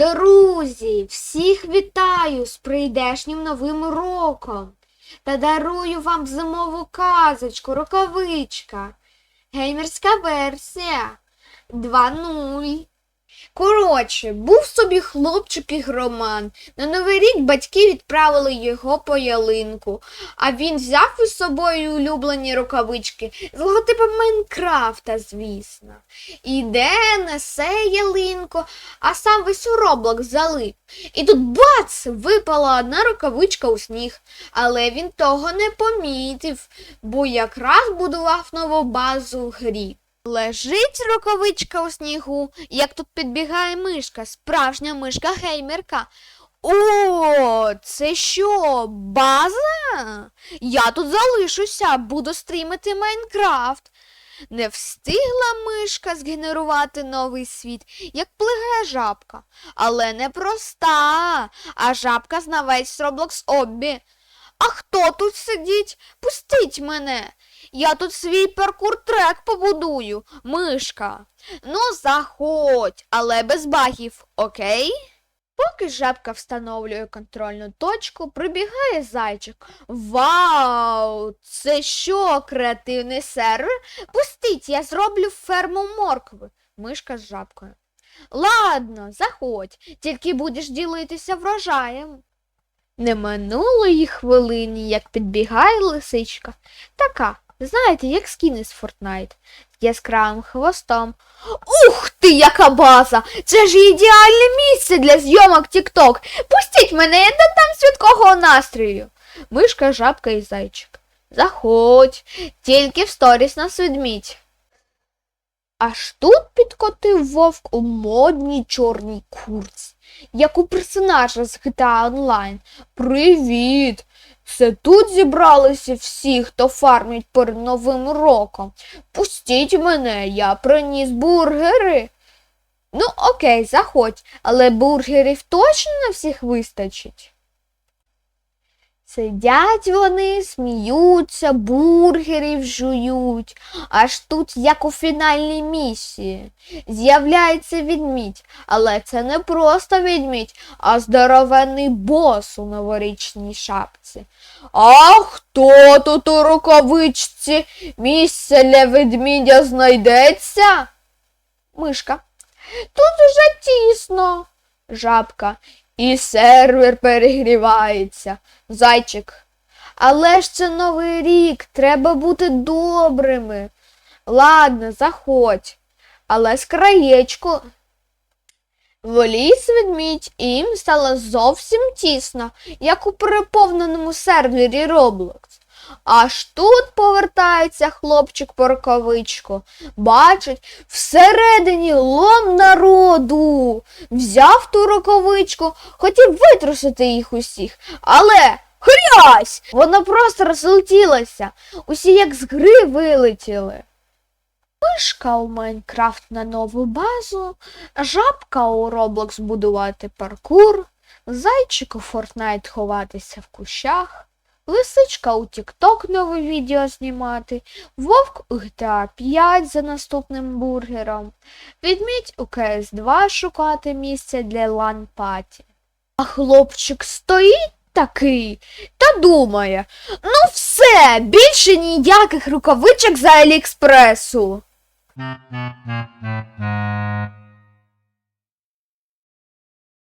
Друзі, всіх вітаю з прийдешнім новим роком та дарую вам зимову казочку, рукавичка. Геймерська версія 2.0. Коротше, був собі хлопчик ігроман. На Новий рік батьки відправили його по ялинку, а він взяв із собою улюблені рукавички з логотипом Майнкрафта, звісно. Іде, несе ялинку, а сам весь у Роблокс залип. І тут бац! Випала одна рукавичка у сніг. Але він того не помітив, бо якраз будував нову базу в грі. Лежить рукавичка у снігу, як тут підбігає мишка, справжня мишка геймерка. О, це що, база? Я тут залишуся, буду стрімити Майнкрафт. Не встигла мишка згенерувати новий світ, як плигає жабка. Але не проста, а жабка знавець Roblox Оббі. А хто тут сидить? Пустіть мене. Я тут свій паркур-трек побудую, мишка. Ну, заходь, але без багів, окей? Поки жабка встановлює контрольну точку, прибігає зайчик. Вау! Це що, креативний сервер? Пустіть, я зроблю ферму моркви. Мишка з жабкою. Ладно, заходь, тільки будеш ділитися врожаєм. Не минуло й хвилині, як підбігає лисичка. Така, знаєте, як скіни з Fortnite, з яскравим хвостом. Ух ти, яка база! Це ж ідеальне місце для зйомок TikTok. Пустіть мене, я додам святкого настрою. Мишка, жабка і зайчик. Заходь, тільки в сторіс нас ведмідь. Аж тут підкотив вовк у модній чорній курці, як у персонажа з GTA Online. Привіт! Це тут зібралися всі, хто фармить перед Новим роком. Пустіть мене, я приніс бургери. Ну, окей, заходь, але бургерів точно на всіх вистачить. Сидять вони, сміються, бургерів жують, аж тут, як у фінальній місії. З'являється відмідь, але це не просто відмідь, а здоровенний бос у новорічній шапці. А хто тут у рукавичці? Місце для ведмідя знайдеться? Мишка. Тут уже тісно. Жабка. І сервер перегрівається. Зайчик. Але ж це новий рік, треба бути добрими. Ладно, заходь. Але з краєчку. Вліз ведмідь, і їм стало зовсім тісно, як у переповненому сервері Roblox. Аж тут повертається хлопчик по рукавичку. Бачить, всередині лом народу. Взяв ту рукавичку, хотів витрусити їх усіх, але хрясь! Вона просто розлетілася. Усі як з гри вилетіли. Мишка у Майнкрафт на нову базу, жабка у Roblox будувати паркур, зайчик у Fortnite ховатися в кущах, лисичка у TikTok нове відео знімати, вовк у GTA 5 за наступним бургером, відмідь у CS2 шукати місце для лан-паті. А хлопчик стоїть такий та думає, ну все, більше ніяких рукавичок за Аліекспресу.